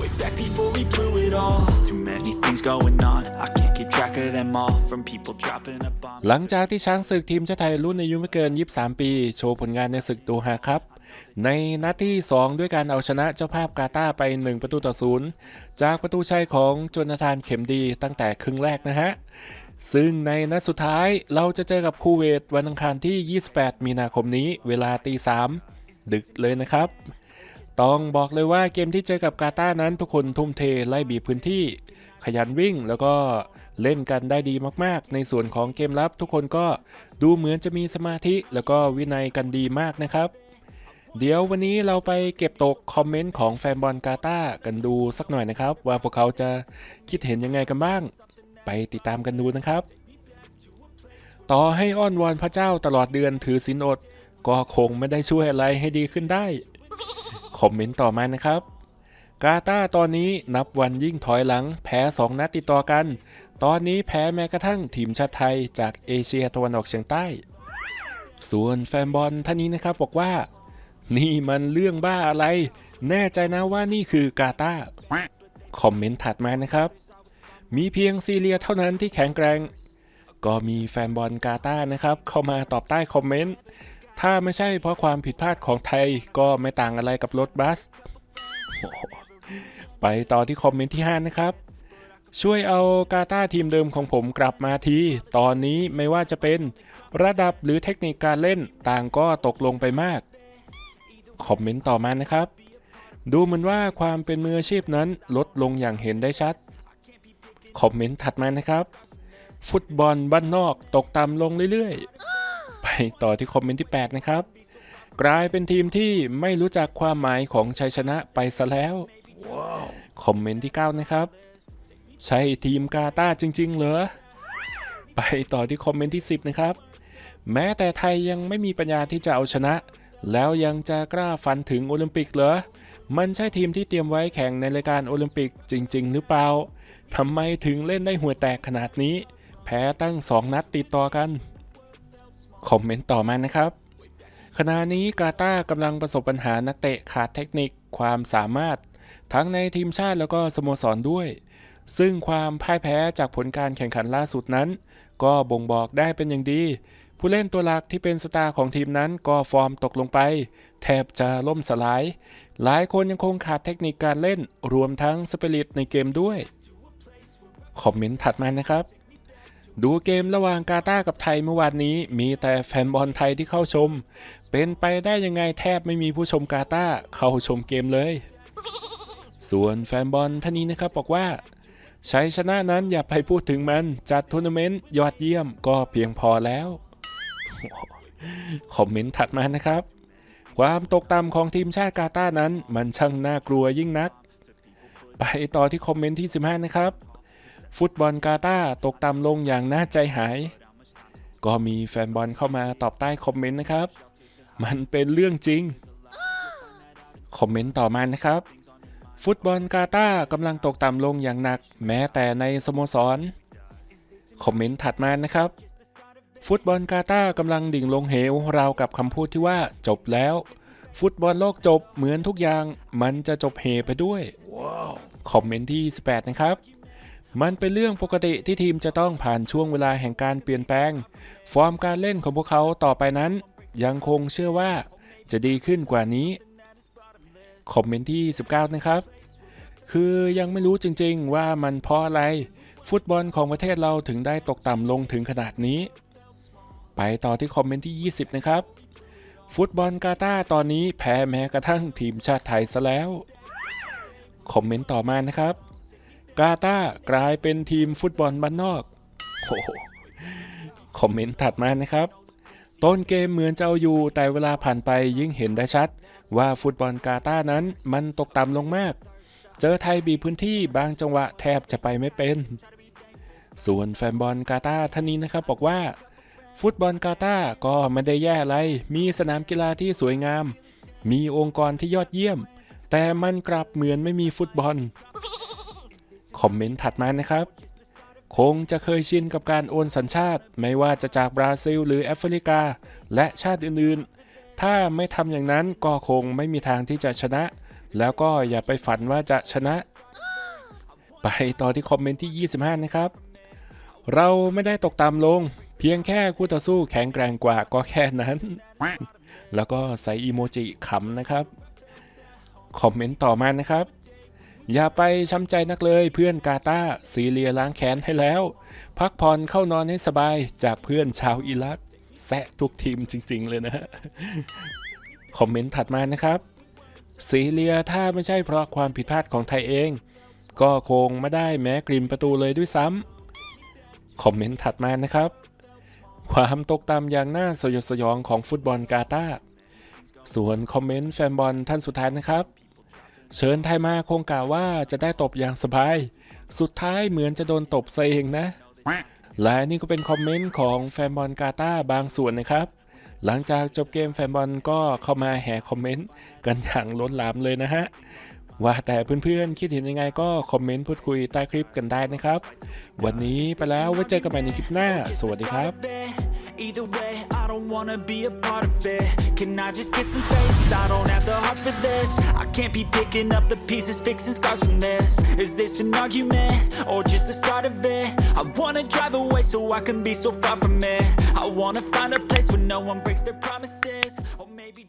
Way back before we blew it all. Too many things going on. I can't keep track of them all. From people dropping a bomb. หลังจากที่ช้างศึกทีมชาติไทยรุ่นอายุไม่เกิน 23 ปี โชว์ผลงานในศึกโดฮาครับ ในนัดที่ 2 ด้วยการเอาชนะเจ้าภาพกาตาร์ไป 1 ประตูต่อศูนย์จากประตูชัยของจนาธานเข็มดีตั้งแต่ครึ่งแรกนะฮะ ซึ่งในนัดสุดท้ายเราจะเจอกับคูเวตวันอังคารที่ 28 มีนาคมนี้ เวลาตี3ดึกเลยนะครับ ต้องบอกเลยว่าเกมที่เจอกับกาตานั้นทุกคนทุ่มเทไล่บีบพื้นที่ ขยันวิ่งแล้วก็เล่นกันได้ดีมากๆ ในส่วนของเกมรับ ทุกคนก็ดูเหมือนจะมีสมาธิ แล้วก็วินัยกันดีมากนะครับ เดี๋ยววันนี้เราไปเก็บตกคอมเมนต์ของแฟนบอลกาตากันดูสักหน่อยนะครับ ว่าพวกเขาจะคิดเห็นยังไงกันบ้าง ไปติดตามกันดูนะครับ ต่อให้อ้อนวอนพระเจ้าตลอดเดือนถือศีลอด ก็คงไม่ได้ช่วยอะไรให้ดีขึ้นได้ คอมเมนต์ต่อมานะครับ กาตาตอนนี้นับวันยิ่งถอยหลัง แพ้ 2 นัดติดต่อกัน ตอนนี้แพ้แม้กระทั่งทีมชาติไทยจากเอเชียตะวันออกเฉียงใต้ ส่วนแฟนบอลท่านนี้นะครับบอกว่า นี่มันเรื่องบ้าอะไร แน่ใจนะว่านี่คือกาตาคอมเมนต์ถัดมานะครับ มีเพียงซีเรียเท่านั้นที่แข็งแกร่งก็มีแฟนบอลกาตานะครับเข้ามาตอบใต้คอมเมนต์ ถ้าไม่ใช่เพราะความผิดพลาดของไทยก็ไม่ต่างอะไรกับรถบัส ไปต่อที่คอมเมนต์ที่ 5 นะครับ ช่วยเอากาตาทีมเดิมของผมกลับมาที ตอนนี้ไม่ว่าจะเป็นระดับหรือเทคนิคการเล่นต่างก็ตกลงไปมาก คอมเมนต์ต่อมานะครับ ดูเหมือนว่าความเป็นมืออาชีพนั้นลดลงอย่างเห็นได้ชัด คอมเมนต์ถัดมานะครับ ฟุตบอลบ้านนอกตกต่ำลงเรื่อยๆ ต่อที่คอมเมนต์ที่ 8 นะครับ กลายเป็นทีมที่ไม่รู้จักความหมายของชัยชนะไปซะแล้ว คอมเมนต์ที่ 9 นะครับ ใช่ทีมกาตาจริง ๆ เหรอ ไปต่อที่คอมเมนต์ที่ 10 นะครับ แม้แต่ไทยยังไม่มีปัญญาที่จะเอาชนะ แล้วยังจะกล้าฝันถึงโอลิมปิกเหรอ มันใช่ทีมที่เตรียมไว้แข่งในรายการโอลิมปิกจริง ๆ หรือเปล่าทำไมถึงเล่นได้หัวแตกขนาดนี้ แพ้ตั้ง 2 นัดติดต่อกัน คอมเมนต์ต่อมานะครับ ขณะนี้กาตาร์กำลังประสบปัญหานักเตะขาดเทคนิคความสามารถ ทั้งในทีมชาติแล้วก็สโมสรด้วย ซึ่งความพ่ายแพ้จากผลการแข่งขันล่าสุดนั้น ก็บ่งบอกได้เป็นอย่างดี ผู้เล่นตัวหลักที่เป็นสตาร์ของทีมนั้นก็ฟอร์มตกลงไป แทบจะล่มสลาย หลายคนยังคงขาดเทคนิคการเล่นรวมทั้งสปิริตในเกมด้วยคอมเมนต์ถัดมานะครับ ดูเกมระหว่างกาตาร์กับไทยเมื่อวานนี้มีแต่แฟนบอลไทยที่เข้าชม เป็นไปได้ยังไงแทบไม่มีผู้ชมกาตาร์เข้าชมเกมเลย ส่วนแฟนบอลท่านนี้นะครับบอกว่าชัยชนะนั้นอย่าไปพูดถึงมันจัดทัวร์นาเมนต์ยอดเยี่ยมก็เพียงพอแล้ว คอมเมนต์ถัดมานะครับ ความตกต่ำของทีมชาติกาตาร์นั้น มันช่างน่ากลัวยิ่งนัก ไปต่อที่คอมเมนต์ที่ 15 นะครับ ฟุตบอลกาตาร์ตกต่ำลงอย่างน่าใจหาย ก็มีแฟนบอลเข้ามาตอบใต้คอมเมนต์นะครับ มันเป็นเรื่องจริง คอมเมนต์ต่อมานะครับ ฟุตบอลกาตาร์กำลังตกต่ำลงอย่างหนัก แม้แต่ในสโมสร คอมเมนต์ถัดมานะครับ ฟุตบอลกาตาร์กำลังดิ่งลงเหวราวกับคำพูดที่ว่าจบแล้ว ฟุตบอลโลกจบเหมือนทุกอย่าง มันจะจบเหไปด้วย คอมเมนต์ที่ 18 นะครับ มันเป็นเรื่องปกติที่ทีมจะต้องผ่านช่วงเวลาแห่งการเปลี่ยนแปลง ฟอร์มการเล่นของพวกเขาต่อไปนั้น ยังคงเชื่อว่าจะดีขึ้นกว่านี้คอมเมนต์ที่ 19 นะครับ คือยังไม่รู้จริงๆว่ามันเพราะอะไร ฟุตบอลของประเทศเราถึงได้ตกต่ำลงถึงขนาดนี้ ไปต่อที่คอมเมนต์ที่ 20 นะครับ ฟุตบอลกาตาตอนนี้แพ้แม้กระทั่งทีมชาติไทยซะแล้ว คอมเมนต์ต่อมานะครับ กาตากลายเป็นทีมฟุตบอลบ้านนอกโอ้โหคอมเมนต์ถัดมานะครับ ต้นเกมเหมือนจะเอาอยู่แต่เวลาผ่านไปยิ่งเห็นได้ชัด ว่าฟุตบอลกาตานั้นมันตกต่ำลงมาก เจอไทยบีพื้นที่บางจังหวะแทบจะไปไม่เป็น ส่วนแฟนบอลกาตาท่านนี้นะครับบอกว่า ฟุตบอลกาตาก็ไม่ได้แย่อะไร มีสนามกีฬาที่สวยงาม มีองค์กรที่ยอดเยี่ยม แต่มันกลับเหมือนไม่มีฟุตบอล คอมเมนต์ถัดมานะครับ คงจะเคยชินกับการโอนสัญชาติ ไม่ว่าจะจากบราซิล หรือแอฟริกา และชาติอื่นๆ ถ้าไม่ทำอย่างนั้นก็คงไม่มีทางที่จะชนะ แล้วก็อย่าไปฝันว่าจะชนะ ไปต่อที่คอมเมนต์ที่ 25 นะครับ เราไม่ได้ตกต่ำลง เพียงแค่คู่ต่อสู้แข็งแกร่งกว่าก็แค่นั้น แล้วก็ใส่อีโมจิขำนะครับคอมเมนต์ต่อมานะครับ อย่าไปช้ำใจนักเลยเพื่อนกาตาซีเรียล้างแค้นให้แล้ว พักผ่อนเข้านอนให้สบายจากเพื่อนชาวอิรักแซะทุกทีมจริง ๆ เลยนะฮะ คอมเมนต์ถัดมานะครับซีเรียถ้าไม่ใช่เพราะความผิดพลาดของไทยเอง ก็คงไม่ได้แม้กลิ่นประตูเลยด้วยซ้ำคอมเมนต์ถัดมานะครับ ความตกต่ำอย่างน่าสยดสยองของฟุตบอลกาตาส่วนคอมเมนต์แฟนบอลท่านสุดท้ายนะครับ เชิญไทยมาคงกล่าวว่าจะได้ตบอย่างสบาย สุดท้ายเหมือนจะโดนตบซะเองนะ และนี่ก็เป็นคอมเมนต์ของแฟนบอลกาตาบางส่วนนะครับ หลังจากจบเกมแฟนบอลก็เข้ามาแห่คอมเมนต์กันอย่างล้นหลามเลยนะฮะ ว่าแต่เพื่อนๆ คิดเห็นยังไงก็คอมเมนต์พูดคุยใต้คลิปกันได้นะครับ วันนี้ไปแล้วไว้เจอกันใหม่ในคลิปหน้า สวัสดีครับ Either way, I don't wanna be a part of it. Can I just get some space? I don't have the heart for this. I can't be picking up the pieces, fixing scars from this. Is this an argument or just the start of it? I wanna drive away so I can be so far from it. I wanna find a place where no one breaks their promises, or maybe